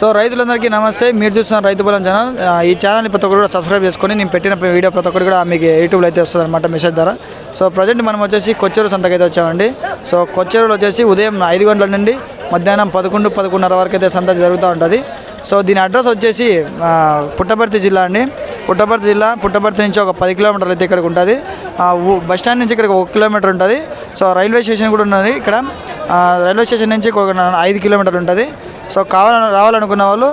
So రైతులందరికీ నమస్తే. మీరు చూస్తున్న రైతు బలం ఛానల్. ఈ ఛానల్ని ప్రతి ఒక్కరు కూడా సబ్స్క్రైబ్ చేసుకొని నేను పెట్టిన వీడియో ప్రతి ఒక్కరు కూడా మీకు యూట్యూబ్లో అయితే వస్తుంది అనమాట మెసేజ్ ద్వారా. సో ప్రజెంట్ మనం వచ్చేసి కొచ్చేరు సంతకి అయితే వచ్చామండి. సో కొచ్చేరులో వచ్చేసి ఉదయం ఐదు గంటల నుండి మధ్యాహ్నం పదకొండు పదకొండున్నర వరకు అయితే సంత జరుగుతూ ఉంటుంది. సో దీని అడ్రస్ వచ్చేసి పుట్టపర్తి జిల్లా అండి. పుట్టపర్తి జిల్లా పుట్టపర్తి నుంచి ఒక పది కిలోమీటర్లు అయితే ఇక్కడికి ఉంటుంది. బస్ స్టాండ్ నుంచి ఇక్కడికి ఒక కిలోమీటర్ ఉంటుంది. సో రైల్వే స్టేషన్ కూడా ఉన్నది ఇక్కడ. రైల్వే స్టేషన్ నుంచి ఒక ఐదు కిలోమీటర్లు ఉంటుంది. సో కావాలని రావాలనుకున్న వాళ్ళు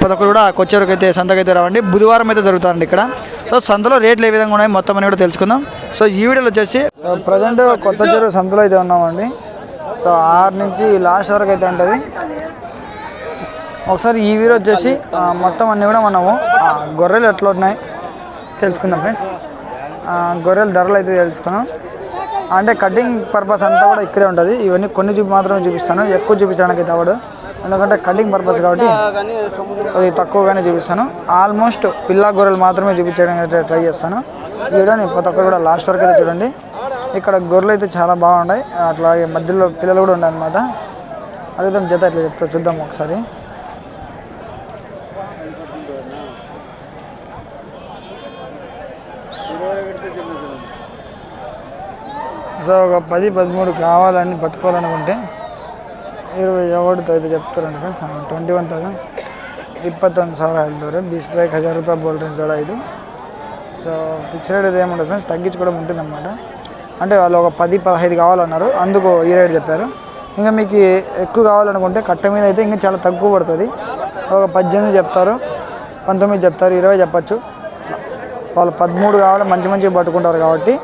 ప్రతి ఒక్కరు కూడా కొచ్చేరుకు అయితే సంతకైతే రావండి. బుధవారం అయితే జరుగుతుంది ఇక్కడ. సో సంతలో రేట్లు ఏ విధంగా ఉన్నాయి మొత్తం అని కూడా తెలుసుకుందాం. సో ఈ వీడియోలో వచ్చేసి సో ప్రజెంట్ కొత్త చెరువు సంతలో అయితే ఉన్నామండి. సో ఆరు నుంచి లాస్ట్ వరకు అయితే ఉంటుంది. ఒకసారి ఈ వీడియో వచ్చేసి మొత్తం అన్నీ కూడా మనము గొర్రెలు ఎట్లా ఉన్నాయి తెలుసుకుందాం ఫ్రెండ్స్. గొర్రెల ధరలు అయితే తెలుసుకున్నాం. అంటే కటింగ్ పర్పస్ అంతా కూడా ఇక్కడే ఉంటుంది. ఇవన్నీ కొన్ని చూపి మాత్రమే చూపిస్తాను. ఎక్కువ చూపించడానికి అయితే అవ్వదు. ఎందుకంటే కటింగ్ పర్పస్ కాబట్టి అది తక్కువగానే చూపిస్తాను. ఆల్మోస్ట్ పిల్ల గొర్రెలు మాత్రమే చూపించడానికి ట్రై చేస్తాను. ఈ వీడియోని ప్రతి ఒక్కరు కూడా లాస్ట్ వరకు అయితే చూడండి. ఇక్కడ గొర్రెలు అయితే చాలా బాగున్నాయి. అట్లాగే మధ్యలో పిల్లలు కూడా ఉన్నాయి అనమాట అడుగుతాం జత ఇట్లా చెప్తా చూద్దాం ఒకసారి. సో ఒక పది పదమూడు కావాలని పట్టుకోవాలనుకుంటే ఇరవై ಏಳ್ದು అయితే చెప్తారండి friends? Twenty one thousand. Thousand sir ಸಾವಿರ బీస్ బైక్ హజార్ రూపాయలు బోల్ బోల్డ్రింగ్ కూడా ఐదు. సో ఫిక్స్ రేట్ ఇది ఏముండదు ఫ్రెండ్స్? తగ్గించుకోవడం ఉంటుందన్నమాట. అంటే వాళ్ళు ఒక పది పదహైదు కావాలన్నారు. అందుకు ఈ రేట్ చెప్పారు. ఇంకా మీకు ఎక్కువ కావాలనుకుంటే కట్ట మీద అయితే ఇంకా చాలా తక్కువ పడుతుంది. ఒక పద్దెనిమిది చెప్తారు. పంతొమ్మిది చెప్తారు. ఇరవై చెప్పచ్చు. వాళ్ళు పదమూడు కావాలి మంచి మంచిగా పట్టుకుంటారు కాబట్టి.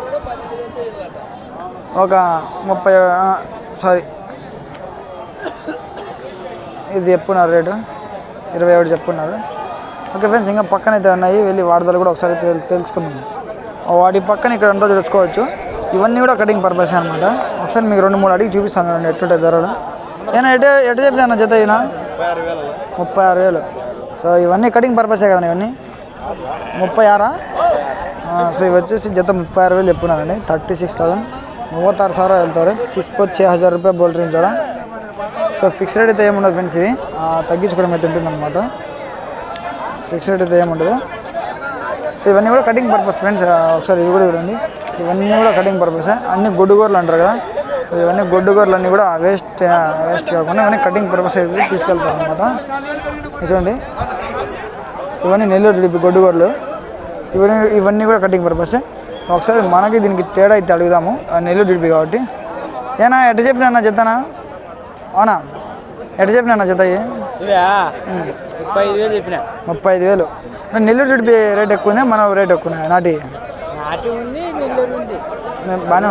ఒక ముప్పై సారీ ఇది చెప్పున్నారు రేటు. ఇరవై ఒకటి చెప్పున్నారు. ఓకే ఫ్రెండ్స్ ఇంకా పక్కన అయితే ఉన్నాయి. వెళ్ళి వాడదలు కూడా ఒకసారి తెలుసుకుందాం. వాటి పక్కన ఇక్కడ అంతా తెలుసుకోవచ్చు. ఇవన్నీ కూడా కటింగ్ పర్పస్ అనమాట ఒకసారి మీకు రెండు మూడు అడిగి చూపిస్తాను చూడండి ఎట్లుంటే ధరలు. ఏమైనా ఎటు ఎటు చెప్పినా జత అయినా? ముప్పై ఆరు వేలు. సో ఇవన్నీ కటింగ్ పర్పసే కదా ఇవన్నీ? ముప్పై ఆరా? సో ఇవి వచ్చేసి జత ముప్పై ఆరు వేలు చెప్పున్నారండి. Thirty six thousand. మూవత్తారు సార్ వెళ్తారు. తీసుకొచ్చి హజార్ రూపాయ బోల్ డ్రింక్ కూడా సో ఫిక్స్ రేట్ అయితే ఏముండదు ఫ్రెండ్స్ ఇవి. తగ్గించుకోవడం అయితే ఉంటుంది అనమాట ఫిక్స్ రేట్ అయితే ఏముండదు. సో ఇవన్నీ కూడా కటింగ్ పర్పస్ ఫ్రెండ్స్. ఒకసారి ఇవి కూడా చూడండి. ఇవన్నీ కూడా కటింగ్ పర్పస్ అన్ని గొడ్డుగోర్లు అంటారు కదా. ఇవన్నీ గొడ్డుగోర్లు అన్నీ కూడా వేస్ట్ వేస్ట్ కాకుండా ఇవన్నీ కటింగ్ పర్పస్ అయితే తీసుకెళ్తారు అనమాట చూడండి. ఇవన్నీ నెల్లూరు డిపి గొడ్డుగోర్లు. ఇవన్నీ ఇవన్నీ కూడా కటింగ్ పర్పస్ ఒకసారి మనకి దీనికి తేడా అయితే అడుగుదాము. నెల్లూరు డిపి కాబట్టి. ఏనా ఎట్ట చెప్పినా చెప్తానా? అవునా? ఎట్ట చెప్పినా అన్న జత ఇవి? ఇవా ముప్పై ఐదు వేలు చెప్పిన. ముప్పై ఐదు వేలు నెల్లూరు జిడిపి రేట్ ఎక్కువ ఉంది మన రేట్ ఎక్కువ ఉన్నాయి నాటి? నాటి ఉంది నెల్లూరు ఉంది. బాగానే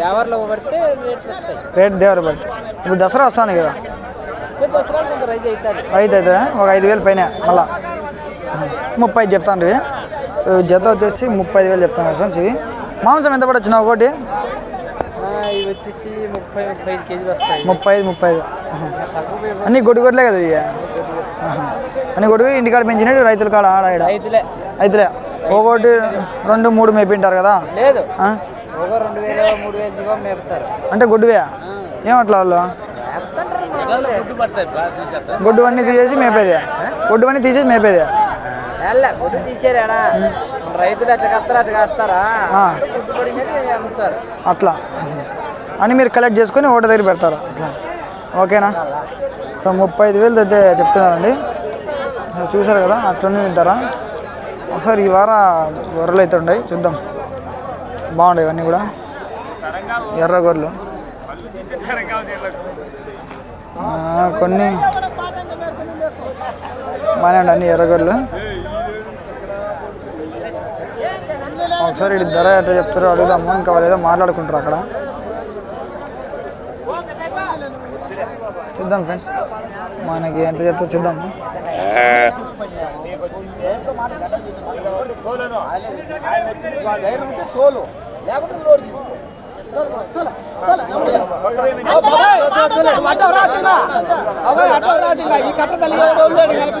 దేవర్లో పడితే రేట్ దేవర పడితే. ఇప్పుడు దసరా వస్తాను కదా. రైతు అయితే ఒక ఐదు వేలు పైన మళ్ళా. ముప్పై ఐదు చెప్తాను రీ సో జత వచ్చేసి ముప్పై ఐదు వేలు చెప్తాను ఫ్రెండ్స్ ఇవి. మాంసం ఎంత పడొచ్చిన ఒకటి ఇవి వచ్చేసి ముప్పై ముప్పై ఐదు కేజీలు వస్తాయి. ముప్పై ఐదు ముప్పై ఐదు. అన్ని గొడ్డు గొడ్లే కదా ఇక ఆహా. అన్ని గొడుగు ఇంటికాడ పెంచినట్టు రైతుల కాడ ఆడ ఈడ? రైతులే. అయితేలే ఒకటి రెండు మూడు మేపింటారు కదా? లేదు? ఒక రెండు వేలు మూడు వేలు జీవో మేపుతారు. అంటే గొడ్డువే? ఏమట్లా వాళ్ళు? గుడ్డు అన్నీ తీసేసి మేపేది? గొడ్డు అన్నీ తీసేసి మేపేది? వెళ్ళా గుడ్డు రైతులు అట్లా కత్తారు? అట్లా కాస్తారా అట్లా. అని మీరు కలెక్ట్ చేసుకొని ఓటర్ దగ్గర పెడతారు. అట్లా. ఓకేనా? సో ముప్పై ఐదు వేలు అయితే చెప్తున్నారండి. సో చూసారు కదా అట్లనే వింటారా ఒకసారి ఈ వార గొర్రెలు అయితే ఉన్నాయి చూద్దాం. బాగుండే ఇవన్నీ కూడా. ఎర్ర గొర్రెలు. కొన్ని బాగానే ఉండే అన్ని ఎర్ర గొర్రెలు. ఒకసారి ధర ఎట్లా చెప్తారో అడుగుదాము ఇంకా వాళ్ళు ఏదో మాట్లాడుకుంటారు అక్కడ. చూద్దాం ఫ్రెండ్స్. మనకి ఎంత చెప్తా చూద్దాము. ఈ కట్ట తల్లి ఎవడోళ్ళు కలిపి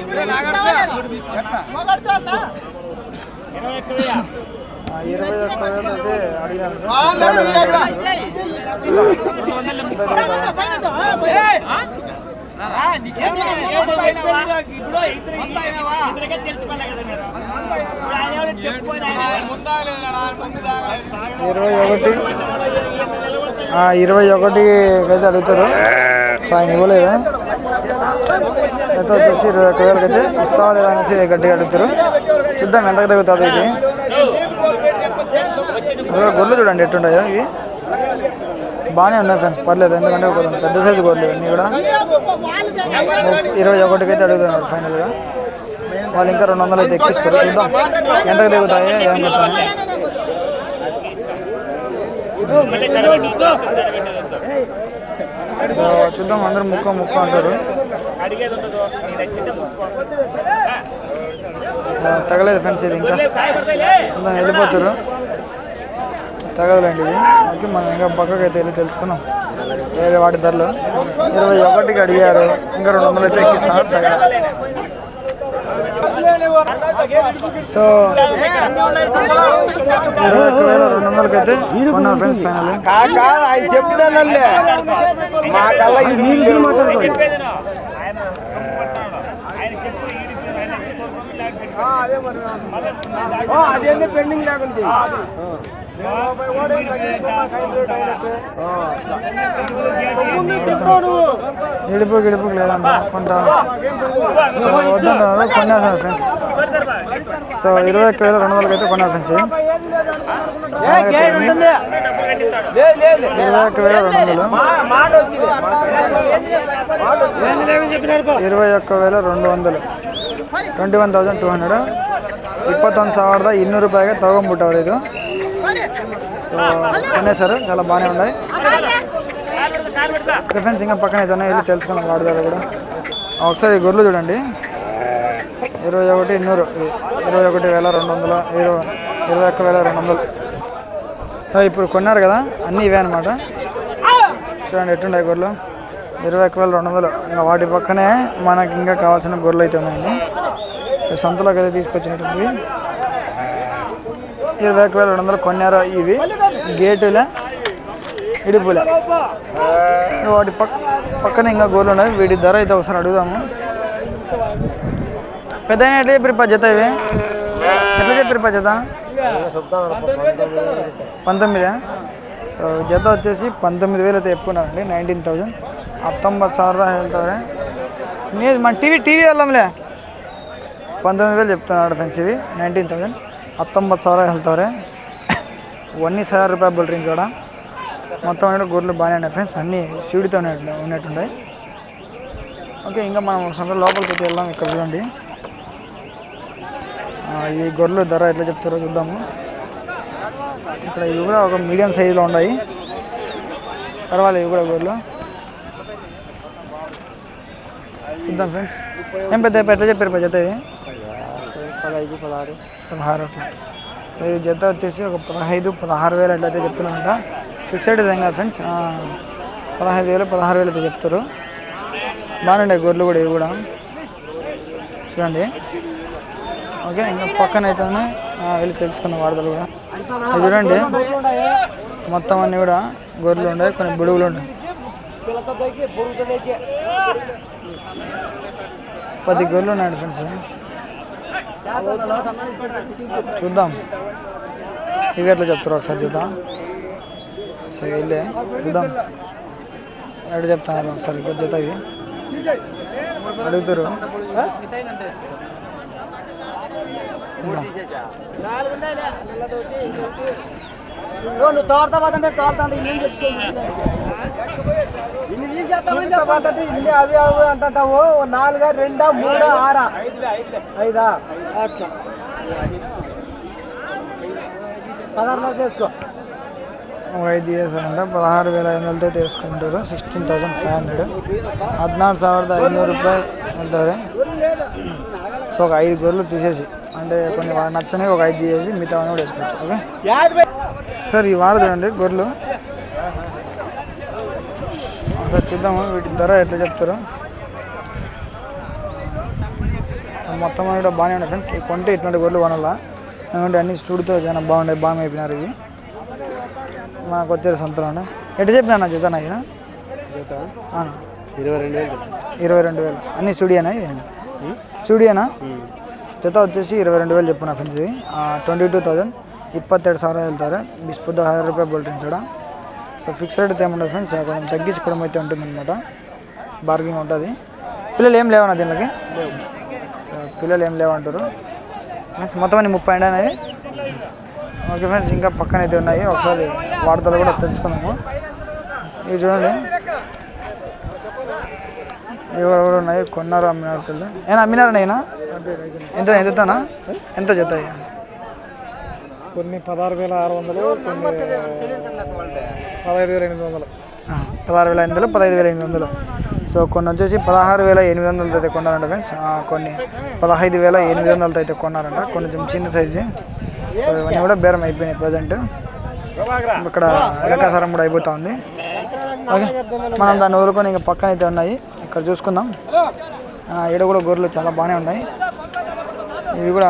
ఇప్పుడు ఎట్లా? ఇరవై ఒక్క వేలు అయితే అడిగాను ఇరవై ఒకటి. ఇరవై ఒకటికి అయితే అడుగుతారు. సో ఆయన ఇవ్వలేదు? అయితే వచ్చేసి ఇరవై ఒక్క వేలకి అయితే ఇస్తావా లేదా అనేసి గట్టిగా అడుగుతారు. చూద్దాం ఎంతకు తగ్గుతుంది ఇది. గొర్రెలు చూడండి ఎట్టుండయో ఇవి. బాగానే ఉన్నాయి ఫ్రెండ్స్ పర్లేదు ఎందుకంటే ఒక పెద్ద సైజు గొర్రెలు ఇవన్నీ కూడా. ఇరవై ఒకటికి అయితే అడుగుతున్నారు ఫైనల్గా. వాళ్ళు ఇంకా రెండు వందలు అయితే ఎక్కిస్తారు. చూద్దాం. ఎంతకు దిగుతాయి ఏం కొట్టాలి చూద్దాం అందరూ ముక్క ముక్క అంటారు. తగలేదు ఫ్రెండ్స్ ఇది ఇంకా. చూద్దాం వెళ్ళిపోతారు. తగదులేండి ఇది. ఓకే మనం ఇంకా పక్కకి అయితే వెళ్ళి తెలుసుకున్నాం. వేరే వాటి ధరలు. ఇరవై ఒకటికి అడిగారు. ఇంకా రెండు వందలు అయితే ఎక్కిస్తున్నారు తగలేదు సో ఇరవై ఒక్క వేల రెండు వందలకి అయితే కొన్నారు ఫ్రెండ్స్ ఫైనల్ ఆయన చెప్తానల్లే మా కల్లా ఈ నీళ్ళు మాట్లాడుకోండి అదేంటి పెండింగ్ లేకుండా ఇడుపు గిడుపు లేదంట కొంట సో వద్దన్నారు కొనేసాను ఫ్రెండ్స్ సో ఇరవై ఒక్క వేల రెండు వందలకి అయితే కొన్నారు ఫ్రెండ్స్ ఇరవై ఒక్క వేల రెండు వందలు మాట వచ్చింది ಇರುವೈ ಒಕ್ಕ ವೇಲೆ రెండు వందలు twenty one thousand two hundred ಇಪ್ಪತ್ತೊಂದು ಸಾವಿರದ ಇನ್ನೂರು ರೂಪಾಯಿಗೆ ತೊಗೊಂಬಿಟ್ಟವ್ರು ಇದು సో కొనేసారు చాలా బాగానే ఉన్నాయి. డిఫరెన్స్ ఇంకా పక్కన ఏదైనా వెళ్ళి తెలుసుకున్నాం వాడదారు కూడా. ఒకసారి గొర్రెలు చూడండి. ఇరవై ఒకటి ఇన్నూరు ఇరవై ఒకటి వేల రెండు వందలు ఇరవై ఇరవై ఒక్క వేల రెండు వందలు. సో ఇప్పుడు కొన్నారు కదా అన్నీ ఇవే అనమాట చూడండి ఎట్టుండే గొర్రెలు? ఇరవై ఒక్క వేల రెండు వందలు. ఇంకా వాటి పక్కనే మనకి ఇంకా కావాల్సిన గొర్రెలు అయితే ఉన్నాయండి. సంతలోకి అయితే తీసుకొచ్చినటువంటి ఇరవై ఒక్క వేల రెండు వందలు కొన్నారు ఇవి గేటులే ఇడుపులే వాటి పక్క పక్కన ఇంకా గోర్లు ఉన్నాయి వీటి ధర అయితే ఒకసారి అడుగుదాము పెద్ద ఎట్లా చెప్పారు పా జత ఇవి ఎట్లా చెప్పారు పా జత పంతొమ్మిదా సో జత వచ్చేసి పంతొమ్మిది వేలు అయితే చెప్పుకున్నారండి నైన్టీన్ థౌజండ్ ಹತ್ತೊಂಬತ್ತು ಸಾವಿರ ಹೇಳ್ತಾರೆ ನೀವು మన టీవీ టీవీ వెళ్ళంలే పంతొమ్మిది వేలు చెప్తున్నాడు ఫ్రెండ్స్ ఇవి నైన్టీన్ థౌజండ్ ಹತ್ತೊಂಬತ್ತು ಸಾವಿರ ಹೇಳ್ತಾರೆ ಒನ್ನಿ ಸಾವಿರ రూపాయలు బుల్ చూడ మొత్తం అన్ని గొర్రెలు బాగానే ఉన్నాయి ఫ్రెండ్స్ అన్నీ సీడితో ఉన్నట్టు ఉన్నట్టున్నాయి ఓకే ఇంకా మనం ఒకసారి లోపలికి అయితే వెళ్దాం ఇక్కడ చూడండి ఆ, ఈ గొర్రెలు ధర ఎట్లా చెప్తారో చూద్దాము ఇక్కడ ఇవి కూడా ఒక మీడియం సైజులో ఉన్నాయి పర్వాలేదు ఇవి కూడా గొర్రెలు చూద్దాం ఫ్రెండ్స్ ఏం పెద్ద ఎట్లా చెప్పారు పెద్ద జత ఇది పదహైదు పదహారు పదహారు అట్లా. సో ఈ జత వచ్చేసి ఒక పదహైదు పదహారు వేలు అట్లయితే చెప్తున్నారంట. ఫిక్స్డ్ ఏం కాదు ఫ్రెండ్స్ పదహైదు వేలు పదహారు వేలు అయితే చెప్తారు. బాగుండే గొర్రెలు కూడా ఇవి కూడా. చూడండి. ఓకే ఇంకా పక్కన అయితే వెళ్ళి తెలుసుకున్న వార్తలు కూడా. చూడండి. మొత్తం అన్నీ కూడా గొర్రెలు ఉన్నాయి కొన్ని బుడుగులు ఉన్నాయి పది గొర్రెలు ఉన్నాయండి ఫ్రెండ్స్. చూద్దాం. ఇవి ఎట్లా చెప్తారు ఒకసారి చూద్దాం. సో వెళ్ళే చూద్దాం. ఎట్లా చెప్తున్నారు ఒకసారి జత ఇవి. అడుగుతారు. నువ్వు తోడతా పోతుంటే తోలుతా నేను చెప్తాను ఇన్ని అవి అవి అంటావు నాలుగా రెండా మూడా ఆరా ఐదా అట్లా పదహారు చేసుకో ఒక ఐదు చేస్తారంట పదహారు వేల ఐదు వందలతో తీసుకుంటారు సిక్స్టీన్ థౌసండ్ ఫైవ్ హండ్రెడ్ హద్నాలుగు ಸಾವಿರದ ఐనూరు రూపాయలు వెళ్తారు సో ఒక ఐదు గొర్రెలు తీసేసి అంటే కొన్ని వాళ్ళకి నచ్చని ఒక ఐదు తీసేసి మిగతా కూడా వేసుకోవచ్చు ఓకే సార్ ఈ వారం చూడండి గొర్రెలు ఒకసారి చూద్దాము? వీటి ధర ఎట్లా చెప్తారు? మొత్తం కూడా బాగానే ఉన్నాయి ఫ్రెండ్స్. ఈ కొంటే ఇట్లాంటి గొర్రెలు కొనాల? ఎందుకంటే అన్ని చూడుతో చాలా బాగున్నాయి బాగా అయిపోయినారు ఇవి. మాకు వచ్చారు సంతలో ఎట్లా చెప్పినా జత నా ఈయన ఇరవై రెండు వేలు ఇరవై రెండు వేలు. అన్ని స్టూడియోనా స్టూడియోనా జత వచ్చేసి ఇరవై రెండు వేలు చెప్పిన ఫ్రెండ్స్ ట్వంటీ టూ థౌజండ్ ಇಪ್ಪತ್ತೆರಡು సార్ వెళ్తారు. ಬಿಸ್ಪುದ್ದ ಹದಿನೈದು ರೂಪಾಯಿ ಬೋಲ್ಟ್ರಿನ್ ಸೋಡ సో ఫిక్స్డ్ రేట్ అయితే ఏముంటుంది ఫ్రెండ్స్ కొంచెం తగ్గించుకోవడం అయితే ఉంటుందన్నమాట. బార్గింగ్ ఉంటుంది. పిల్లలు ఏం లేవన్నా దీనికి పిల్లలు ఏం లేవంటారు? ఫ్రెండ్స్ మొత్తం అన్ని ముప్పై అండి అనేవి? ఓకే ఫ్రెండ్స్ ఇంకా పక్కన అయితే ఉన్నాయి. ఒకసారి వార్తలు కూడా తెలుసుకున్నాము ఇవి చూడండి. ఇవి కూడా ఉన్నాయి. కొన్నారు అమ్మినారు తెలియదు ఏనా అమ్మినారా నైనా ఎంత ఎంతనా ఎంత జత కొన్ని పదహారు వేల ఆరు వందలు పదహైదు వేల ఎనిమిది వందలు. ఆ, పదహారు వేల ఎనిమిది వందలు పదహైదు వేల ఎనిమిది వందలు. సో కొన్ని వచ్చేసి పదహారు వేల ఎనిమిది వందలతో అయితే కొన్నారంట ఫ్రెండ్స్ ఆ, కొన్ని పదహైదు వేల ఎనిమిది వందలతో అయితే కొన్నారంట. కొంచెం చిన్న సైజు సో ఇవన్నీ కూడా బేరం అయిపోయినాయి ప్రజెంట్ ఇక్కడ లెక్కాసారం కూడా అయిపోతా ఉంది. ఓకే మనం దాన్ని వదులుకొని ఇంకా పక్కన అయితే ఉన్నాయి. ఇక్కడ చూసుకుందాం. ఆ, ఈడ కూడా గొర్రెలు చాలా బాగానే ఉన్నాయి. ఇవి కూడా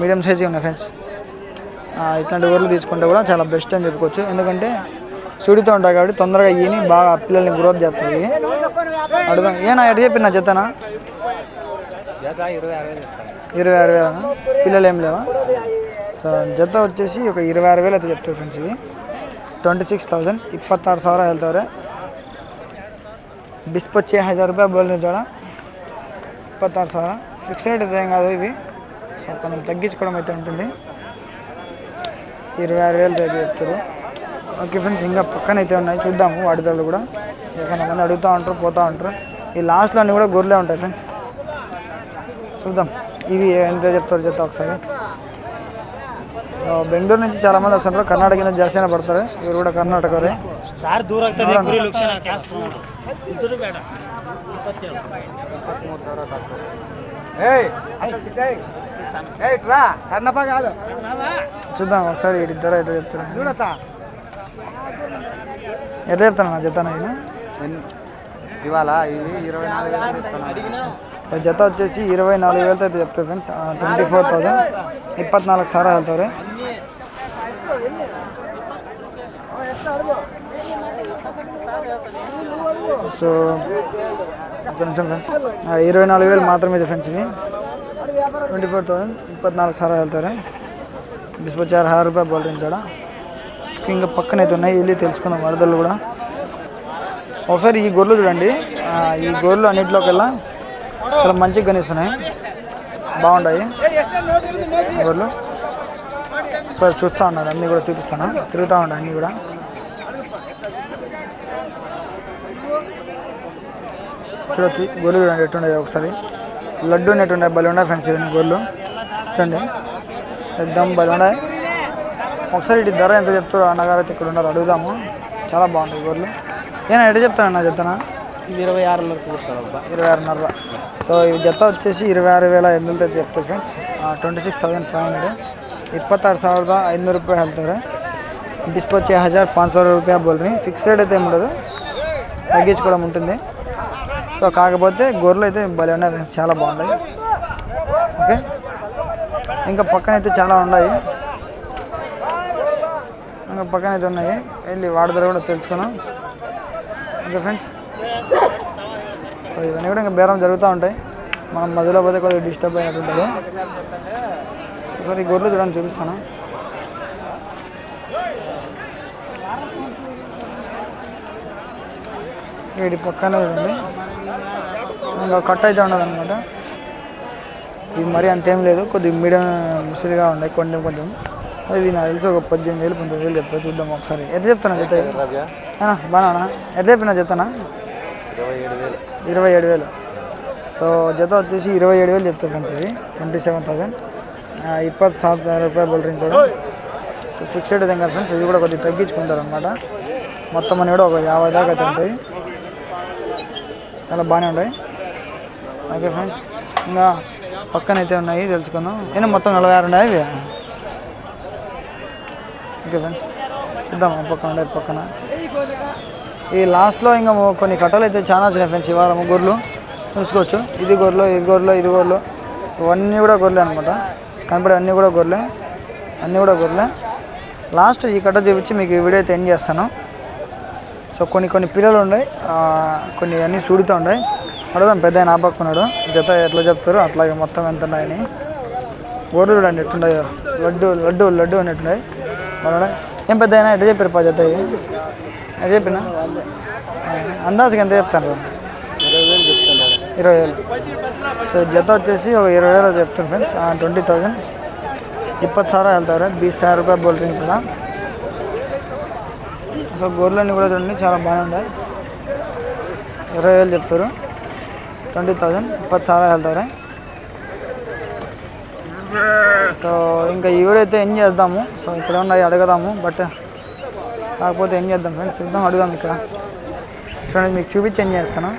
మీడియం సైజు ఉన్నాయి ఫ్రెండ్స్ ఇట్లాంటి గొర్రెలు తీసుకుంటే కూడా చాలా బెస్ట్ అని చెప్పుకోవచ్చు ఎందుకంటే సుడితో ఉంటాయి కాబట్టి తొందరగా ఈని బాగా పిల్లల్ని గ్రోత్ చేస్తాయి అడుగు ఏనా ఎటు చెప్పి నా చెత్తనా జత ఇరవై ఆరు వేలు చెప్తాను ఇరవై ఆరు వేల పిల్లలు ఏం లేవా సో జత వచ్చేసి ఒక ఇరవై ఆరు వేలు అయితే చెప్తారు ఫ్రెండ్స్ ఇవి ಟ್ವೆಂಟಿ ಸಿಕ್ಸ್ ತೌಸಂಡ್ ಇಪ್ಪತ್ತಾರು ಸಾವಿರ ಹೇಳ್ತವ್ರೆ ಬಿಸ್ಪಚ್ಚಿ ಹಜಾರ್ ರೂಪಾಯಿ ಬೋಲ್ನಿ ಜೋಳ ఇప్పత్తారు ಸಾವಿರ ఫిక్స్ రేట్ అయితే ఏం కాదు ఇవి సో కొంచెం తగ్గించుకోవడం అయితే ఉంటుంది ఇరవై ఆరు వేలు రేపు చెప్తారు ఓకే ఫ్రెండ్స్ ఇంకా పక్కన అయితే ఉన్నాయి. చూద్దాము వాటి ధరలు కూడా కొంతమంది అడుగుతూ ఉంటారు పోతూ ఉంటారు. ఈ లాస్ట్లో అన్నీ కూడా గొర్రెలే ఉంటాయి ఫ్రెండ్స్. చూద్దాం. ఇవి ఎంత చెప్తారు చెప్తా ఒకసారి. బెంగళూరు నుంచి చాలా మంది వస్తుంటారు. కర్ణాటక నుంచి జాస్తినే పడతారు. ఇವರು కూడా కర్ణాటకరే. సార్ సన్నపా కాదు. చూద్దాం ఒకసారి ఇద్దరు ఎట్లా చెప్తాను చూడతా జత ఇవాళ ఇది ఇరవై నాలుగు జత వచ్చేసి ఇరవై నాలుగు వేలతో అయితే చెప్తారు ఫ్రెండ్స్. ట్వంటీ ఫోర్ థౌజండ్ ఇప్పత్నాలుగు సార్ వెళ్తారు సో ఒక నిమిషం ఫ్రెండ్స్. ఇరవై నాలుగు వేలు మాత్రమే ఫ్రెండ్స్ ఇది. ట్వంటీ ఫోర్ థౌసండ్ ತೌಸಂಡ್ ಇಪ್ಪತ್ನಾಲ್ಕು ಸಾವಿರ ಹೇಳ್ತಾರೆ బిస్బత్ చార్ హార్ రూపాయ బౌలర్ ఇంచాడ ఇంకా పక్కన అయితే ఉన్నాయి వెళ్ళి తెలుసుకుందాం వరదలు కూడా. ఒకసారి ఈ గొర్రెలు చూడండి. ఈ గొర్రెలు అన్నింటిలోకెల్లా చాలా మంచిగా కనిపిస్తున్నాయి. బాగుంటాయి. గొర్రెలు. ఒకసారి చూస్తూ ఉన్నాను అన్నీ కూడా చూపిస్తాను. తిరుగుతూ ఉన్నాయి అన్నీ కూడా. చూడచ్చు గొర్రెలు చూడండి ఎట్టుండే ఒకసారి. లడ్డు ఉన్నట్టుండే బలి ఉన్నాయి ఫ్రెండ్స్ ఇవన్నీ గొర్రెలు చూడండి ఎగ్దమ్ బలి ఉన్నాయి ఒకసారి ఇటు ధర ఎంత చెప్తారు అన్నగారు అయితే ఇక్కడ ఉన్నారు అడుగుదాము చాలా బాగుంటాయి గొర్రెలు ఏనా ఎటు చెప్తాను అన్న చెప్తానా ఇది ఇరవై ఆరున్నరకు కొడతారబ్బా ఇరవై ఆరున్నర సో ఈ జత వచ్చేసి ఇరవై ఆరు వేల ఎనిమిది అయితే చెప్తారు friends twenty six thousand five hundred ಇಪ್ಪತ್ತಾರು ಸಾವಿರದ ಐನೂರು ರೂಪಾಯಿ ಹೇಳ್ತಾರೆ డిస్పోచ్ హజార్ పాంచ్ సో రూపాయ బోల్ని ఫిక్స్ రేట్ అయితే ఏం ఉండదు తగ్గించుకోవడం ఉంటుంది సో కాకపోతే గొర్రెలు అయితే భలే ఉన్నాయి. చాలా బాగున్నాయి. ఓకే. ఇంకా పక్కన అయితే చాలా ఉన్నాయి. ఇంకా పక్కన అయితే ఉన్నాయి. వెళ్ళి వాడి కూడా తెలుసుకున్నాం ఇంకా ఫ్రెండ్స్ సో ఇవన్నీ కూడా ఇంకా బేరం జరుగుతూ ఉంటాయి. మనం మధ్యలో పోతే కొద్దిగా డిస్టర్బ్ అయినట్టు ఉంటుంది. ఒకసారి ఈ గొర్రెలు చూడండి చూపిస్తాను. వీడి పక్కన చూడండి. ఇంకా కట్ అయితే ఉండదు అనమాట ఇవి మరీ అంతేం లేదు కొద్దిగా మీడియం ముసలిగా ఉన్నాయి కొంచెం కొంచెం. ఇవి నాకు తెలిసి ఒక పద్దెనిమిది వేలు పంతొమ్మిది వేలు చెప్తా చూద్దాం ఒకసారి. ఎట్లా చెప్తున్నా చెత్త బాగా ఎట్లా చెప్పినా చెత్తనా ఇరవై ఏడు వేలు. సో జత వచ్చేసి ఇరవై ఏడు వేలు చెప్తాయి ఫ్రెండ్స్ ఇది ట్వంటీ సెవెన్ థౌసండ్ ఇప్పటి సాత రూపాయలు బోల్డ్రింగ్ సో ఫిక్స్డ్ విధంగా ఫ్రెండ్స్ ఇవి కూడా కొద్దిగా తగ్గించుకుంటారు అనమాట మొత్తం అనేవి కూడా ఒక యాభై దాకా అయితే ఉంటాయి. చాలా బాగానే ఉంటాయి. ఓకే ఫ్రెండ్స్ ఇంకా పక్కన అయితే ఉన్నాయి తెలుసుకుందాం. ఏమో మొత్తం నలభై ఆరు ఉన్నాయి ఇవి. ఓకే ఫ్రెండ్స్ చూద్దాం పక్కన ఉండే పక్కన. ఈ లాస్ట్లో ఇంకా కొన్ని కట్టలు అయితే చాలా వచ్చినాయి ఫ్రెండ్స్ ఇవాళ గొర్రెలు. చూసుకోవచ్చు ఇది గొర్రెలు ఇది గొర్రెలు ఇది గొర్రెలు. ఇవన్నీ కూడా గొర్రెలే అనమాట కనపడే అన్నీ కూడా గొర్రెలే. అన్నీ కూడా గొర్రెలే. లాస్ట్ ఈ కట్ట చూపించి మీకు ఈ వీడియో అయితే ఎండ్ చేస్తాను. సో కొన్ని కొన్ని పిల్లలు ఉన్నాయి. కొన్ని అన్నీ చూడుతూ ఉన్నాయి. అడుగుదాం పెద్ద ఆయన ఆపక్కున్నాడు. జత ఎట్లా చెప్తారు? అట్లాగే మొత్తం ఎంత ఉన్నాయని. గోర్లు చూడండి ఎట్టున్నాయో లడ్డు లడ్డు లడ్డు అని ఎట్లున్నాయి. మరడా ఏం పెద్ద అయినా ఎట్లా చెప్పారు పా జత ఎట్లా చెప్పినా? అందాజుకి ఎంత చెప్తాను ఇరవై వేలు. సో జత వచ్చేసి ఒక ఇరవై వేలు చెప్తారు ఫ్రెండ్స్ ట్వంటీ థౌజండ్. ఇప్పటి సార్ వెళ్తారు. బీస్ సార్ రూపాయలు బోల్ డ్రింక్స్ కదా సో గోర్లన్నీ కూడా చూడండి చాలా బాగున్నాయి ఇరవై వేలు చెప్తారు. ట్వంటీ థౌజండ్ ఇప్పటి ಸಾವಿರ వెళ్తారా? సో ఇంకా ఈ వీడియో అయితే చేద్దాము. సో ఇక్కడ ఉన్నాయి అడగదాము బట్ కాకపోతే ఎన్ చేద్దాం ఫ్రెండ్స్. చూద్దాం అడుగుదాం ఇక్కడ. చూడండి మీకు చూపించి ఏం చేస్తాను.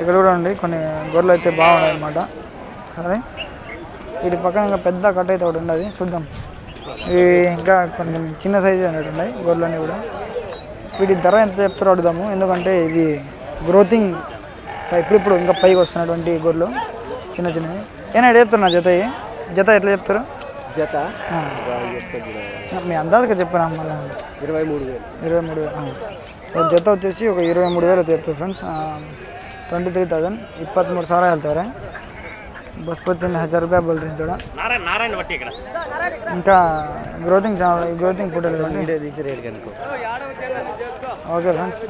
ఇక్కడ కూడా ఉంది కొన్ని గొర్రెలు అయితే బాగున్నాయి అనమాట సరే. వీటి పక్కన ఇంకా పెద్ద కట్ట అయితే ఒకటి ఉండదు చూద్దాం. ఇవి ఇంకా కొంచెం చిన్న సైజు అనేటు ఉన్నాయి గొర్రెలన్నీ కూడా. వీటి ధర ఎంత చెప్తారో అడుగుదాము. ఎందుకంటే ఇది గ్రోతింగ్ ఇప్పుడు ఇప్పుడు ఇంకా పైకి వస్తున్నటువంటి గొర్రెలు చిన్న చిన్నవి. ఏనా చెప్తున్నా జత జత ఎట్లా చెప్తారు? జత? మీ అందాజుగా చెప్పాను మళ్ళీ ఇరవై మూడు వేలు. ఇరవై మూడు వేలు జత వచ్చేసి ఒక ఇరవై మూడు వేలు చెప్తారు ఫ్రెండ్స్. Twenty three thousand. ఇప్పటి మూడు వెళ్తారు? వెళ్తారా బస్పతిని హజార్ రూపాయలు బోల్ చూడ ఇంకా గ్రోతింగ్ ఛానల్ గ్రోతింగ్ ఫోటోలు ఓకే ఫ్రెండ్స్